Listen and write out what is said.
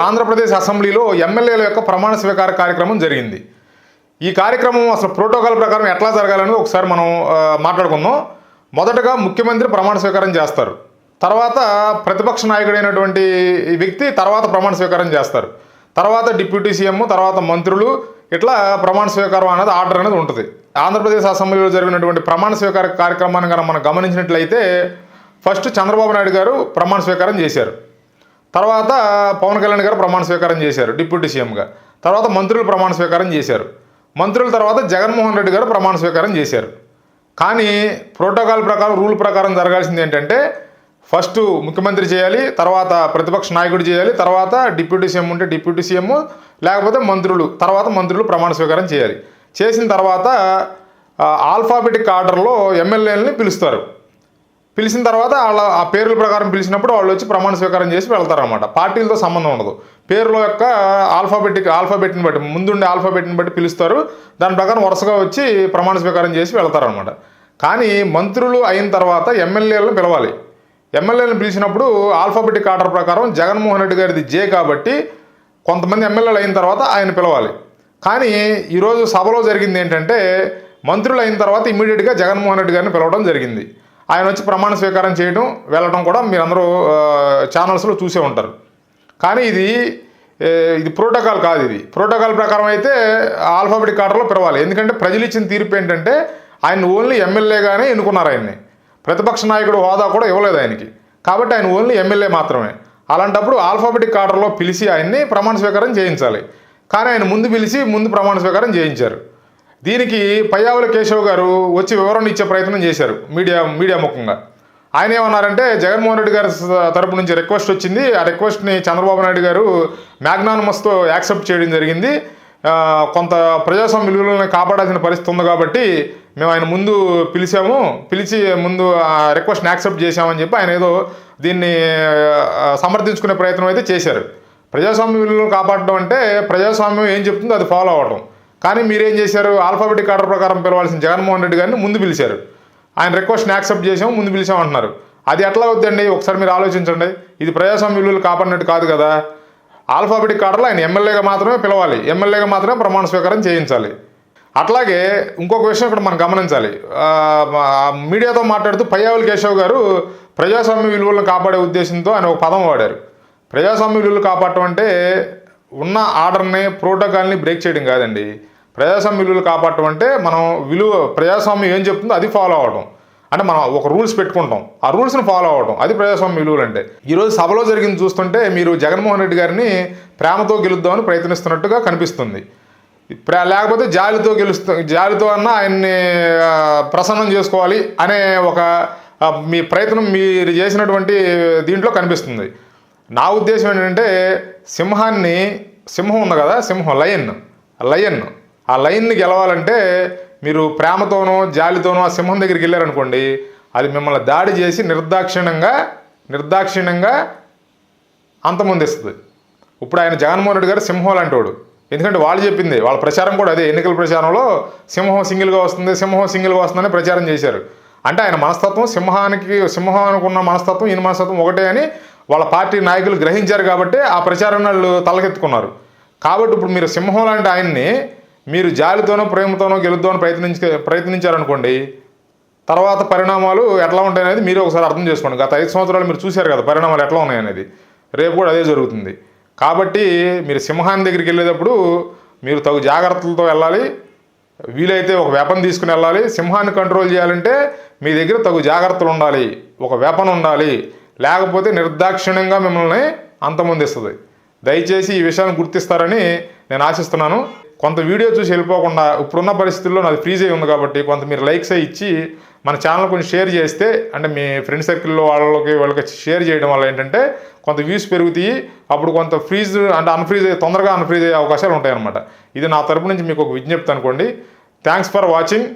ఆంధ్రప్రదేశ్ అసెంబ్లీలో ఎమ్మెల్యేల యొక్క ప్రమాణ స్వీకార కార్యక్రమం జరిగింది. ఈ కార్యక్రమం అసలు ప్రోటోకాల్ ప్రకారం ఎట్లా జరగాలని ఒకసారి మనం మాట్లాడుకుందాం. మొదటగా ముఖ్యమంత్రి ప్రమాణ స్వీకారం చేస్తారు. తర్వాత ప్రతిపక్ష నాయకుడైనటువంటి వ్యక్తి తర్వాత ప్రమాణ స్వీకారం చేస్తారు. తర్వాత డిప్యూటీ సీఎం తర్వాత మంత్రులు ఇట్లా ప్రమాణ స్వీకారం అనేది ఆర్డర్ అనేది ఉంటుంది. ఆంధ్రప్రదేశ్ అసెంబ్లీలో జరిగినటువంటి ప్రమాణ స్వీకార కార్యక్రమాన్ని కనుక మనం గమనించినట్లయితే ఫస్ట్ చంద్రబాబు నాయుడు గారు ప్రమాణ స్వీకారం చేశారు. తర్వాత పవన్ కళ్యాణ్ గారు ప్రమాణ స్వీకారం చేశారు డిప్యూటీ సీఎంగా. తర్వాత మంత్రులు ప్రమాణ స్వీకారం చేశారు. మంత్రుల తర్వాత జగన్మోహన్ రెడ్డి గారు ప్రమాణ స్వీకారం చేశారు. కానీ ప్రోటోకాల్ ప్రకారం రూల్ ప్రకారం జరగాల్సింది ఏంటంటే ఫస్ట్ ముఖ్యమంత్రి చేయాలి తర్వాత ప్రతిపక్ష నాయకుడు చేయాలి తర్వాత డిప్యూటీ సీఎం ఉంటే డిప్యూటీ సీఎం లేకపోతే మంత్రులు తర్వాత మంత్రులు ప్రమాణ స్వీకారం చేయాలి. చేసిన తర్వాత ఆల్ఫాబెటిక్ ఆర్డర్లో ఎమ్మెల్యేలని పిలుస్తారు. పిలిచిన తర్వాత వాళ్ళ ఆ పేర్ల ప్రకారం పిలిచినప్పుడు వాళ్ళు వచ్చి ప్రమాణ స్వీకారం చేసి వెళ్తారనమాట పార్టీలతో సంబంధం ఉండదు. పేర్ల యొక్క ఆల్ఫాబెటిక్ ఆల్ఫాబెట్ని బట్టి ముందుండే ఆల్ఫాబెట్ని బట్టి పిలుస్తారు. దాని ప్రకారం వరుసగా వచ్చి ప్రమాణ స్వీకారం చేసి వెళ్తారనమాట కానీ మంత్రులు అయిన తర్వాత ఎమ్మెల్యేలను పిలవాలి. ఎమ్మెల్యేలను పిలిచినప్పుడు ఆల్ఫాబెటిక్ ఆర్డర్ ప్రకారం జగన్మోహన్ రెడ్డి గారిది జే కాబట్టి కొంతమంది ఎమ్మెల్యేలు అయిన తర్వాత ఆయన పిలవాలి. కానీ ఈరోజు సభలో జరిగింది ఏంటంటే మంత్రులు అయిన తర్వాత ఇమీడియట్గా జగన్మోహన్ రెడ్డి గారిని పిలవడం జరిగింది. ఆయన వచ్చి ప్రమాణ స్వీకారం చేయడం వెళ్ళడం కూడా మీరందరూ ఛానల్స్లో చూసే ఉంటారు. కానీ ఇది ఇది ప్రోటోకాల్ కాదు ఇది. ప్రోటోకాల్ ప్రకారం అయితే ఆల్ఫాబెటిక్ ఆర్డర్లో పిలవాలి. ఎందుకంటే ప్రజలు ఇచ్చిన తీర్పు ఏంటంటే ఆయన ఓన్లీ ఎమ్మెల్యేగానే ఎన్నుకున్నారు ఆయన్ని. ప్రతిపక్ష నాయకుడు హోదా కూడా ఇవ్వలేదు ఆయనకి. కాబట్టి ఆయన ఓన్లీ ఎమ్మెల్యే మాత్రమే. అలాంటప్పుడు ఆల్ఫాబెటిక్ ఆర్డర్లో పిలిచి ఆయన్ని ప్రమాణ స్వీకారం చేయించాలి. కానీ ఆయన ముందు పిలిచి ముందు ప్రమాణ స్వీకారం చేయించారు. దీనికి పయ్యావుల కేశవ్ గారు వచ్చి వివరణ ఇచ్చే ప్రయత్నం చేశారు మీడియా మీడియా ముఖంగా. ఆయన ఏమన్నారంటే జగన్మోహన్ రెడ్డి గారి తరపు నుంచి రిక్వెస్ట్ వచ్చింది. ఆ రిక్వెస్ట్ని చంద్రబాబు నాయుడు గారు మ్యాగ్నానమస్తో యాక్సెప్ట్ చేయడం జరిగింది. కొంత ప్రజాస్వామ్య విలువలను కాపాడాల్సిన పరిస్థితి ఉంది కాబట్టి మేము ఆయన ముందు పిలిచాము. పిలిచి ముందు ఆ రిక్వెస్ట్ని యాక్సెప్ట్ చేశామని చెప్పి ఆయన ఏదో దీన్ని సమర్థించుకునే ప్రయత్నం అయితే చేశారు. ప్రజాస్వామ్య విలువలను కాపాడడం అంటే ప్రజాస్వామ్యం ఏం చెప్తుందో అది ఫాలో అవ్వడం కానీ మీరేం చేశారు? ఆల్ఫాబెటిక్ ఆర్డర్ ప్రకారం పిలవాల్సిన జగన్మోహన్ రెడ్డి గారిని ముందు పిలిచారు. ఆయన రిక్వెస్ట్ని యాక్సెప్ట్ చేసాము ముందు పిలిచాము అంటున్నారు అది ఎట్లా అవుతుందండి ఒకసారి మీరు ఆలోచించండి. ఇది ప్రజాస్వామ్య విలువలు కాపాడినట్టు కాదు కదా. ఆల్ఫాబెటిక్ ఆర్డర్లో ఆయన ఎమ్మెల్యేగా మాత్రమే పిలవాలి. ఎమ్మెల్యేగా మాత్రమే ప్రమాణ స్వీకారం చేయించాలి. అట్లాగే ఇంకొక విషయం ఇక్కడ మనం గమనించాలి. మీడియాతో మాట్లాడుతూ పయ్యావుల కేశవ్ గారు ప్రజాస్వామ్య విలువలను కాపాడే ఉద్దేశంతో ఆయన ఒక పదం వాడారు. ప్రజాస్వామ్య విలువలు కాపాడటం అంటే ఉన్న ఆర్డర్ని ప్రోటోకాల్ని బ్రేక్ చేయడం కాదండి. ప్రజాస్వామ్య విలువలు కాపాడటం అంటే మనం విలువ ప్రజాస్వామ్యం ఏం చెప్తుందో అది ఫాలో అవడం అంటే మనం ఒక రూల్స్ పెట్టుకుంటాం. ఆ రూల్స్ని ఫాలో అవడం అది ప్రజాస్వామ్య విలువలు అంటే. ఈరోజు సభలో జరిగింది చూస్తుంటే మీరు జగన్మోహన్ రెడ్డి గారిని ప్రేమతో గెలుద్దామని ప్రయత్నిస్తున్నట్టుగా కనిపిస్తుంది. లేకపోతే జాలితో గెలుస్తు జాలితో అన్న ఆయన్ని ప్రసన్నం చేసుకోవాలి అనే ఒక మీ ప్రయత్నం మీరు చేసినటువంటి దీంట్లో కనిపిస్తుంది. నా ఉద్దేశం ఏంటంటే సింహాన్ని సింహం ఉంది కదా సింహం లయన్ లయన్. ఆ లైన్ని గెలవాలంటే మీరు ప్రేమతోనో జాలితోనో ఆ సింహం దగ్గరికి వెళ్ళారనుకోండి అది మిమ్మల్ని దాడి చేసి నిర్దాక్షిణ్యంగా నిర్దాక్షిణ్యంగా అంతమొందిస్తుంది. ఇప్పుడు ఆయన జగన్మోహన్ రెడ్డి గారు సింహం లాంటివాడు ఎందుకంటే వాళ్ళు చెప్పింది వాళ్ళ ప్రచారం కూడా అదే. ఎన్నికల ప్రచారంలో సింహం సింగిల్గా వస్తుంది సింహం సింగిల్గా వస్తుందని ప్రచారం చేశారు. అంటే ఆయన మనస్తత్వం సింహానికి సింహానికి ఉన్న మనస్తత్వం ఈయన మనస్తత్వం ఒకటే అని వాళ్ళ పార్టీ నాయకులు గ్రహించారు కాబట్టి ఆ ప్రచారం వాళ్ళు తలకెత్తుకున్నారు. కాబట్టి ఇప్పుడు మీరు సింహం లాంటి ఆయన్ని మీరు జాలితోనో ప్రేమతోనో గెలుద్దామని ప్రయత్నించ ప్రయత్నించారనుకోండి తర్వాత పరిణామాలు ఎట్లా ఉంటాయనేది మీరు ఒకసారి అర్థం చేసుకోండి. గత ఐదు సంవత్సరాలు మీరు చూశారు కదా పరిణామాలు ఎట్లా ఉన్నాయనేది. రేపు కూడా అదే జరుగుతుంది. కాబట్టి మీరు సింహాన్ని దగ్గరికి వెళ్ళేటప్పుడు మీరు తగు జాగ్రత్తలతో వెళ్ళాలి. వీలైతే ఒక వెపన్ తీసుకుని వెళ్ళాలి. సింహాన్ని కంట్రోల్ చేయాలంటే మీ దగ్గర తగు జాగ్రత్తలు ఉండాలి. ఒక వెపన్ ఉండాలి. లేకపోతే నిర్దాక్షిణ్యంగా మిమ్మల్ని అంతమొందిస్తుంది. దయచేసి ఈ విషయాన్ని గుర్తిస్తారని నేను ఆశిస్తున్నాను. కొంత వీడియో చూసి వెళ్ళిపోకుండా ఇప్పుడున్న పరిస్థితుల్లో నాది ఫ్రీజ్ అయి ఉంది కాబట్టి కొంత మీరు లైక్స్ అయి ఇచ్చి మన ఛానల్ కొంచెం షేర్ చేస్తే అంటే మీ ఫ్రెండ్ సర్కిల్లో వాళ్ళకి వాళ్ళకి షేర్ చేయడం వల్ల ఏంటంటే కొంత వ్యూస్ పెరుగుతాయి. అప్పుడు కొంత ఫ్రీజ్ అంటే అన్ఫ్రీజ్ అయ్యే తొందరగా అన్ఫ్రీజ్ అయ్యే అవకాశాలు ఉంటాయి అనమాట ఇది నా తరపు నుంచి మీకు ఒక విజ్ఞప్తి అనుకోండి. Thanks for watching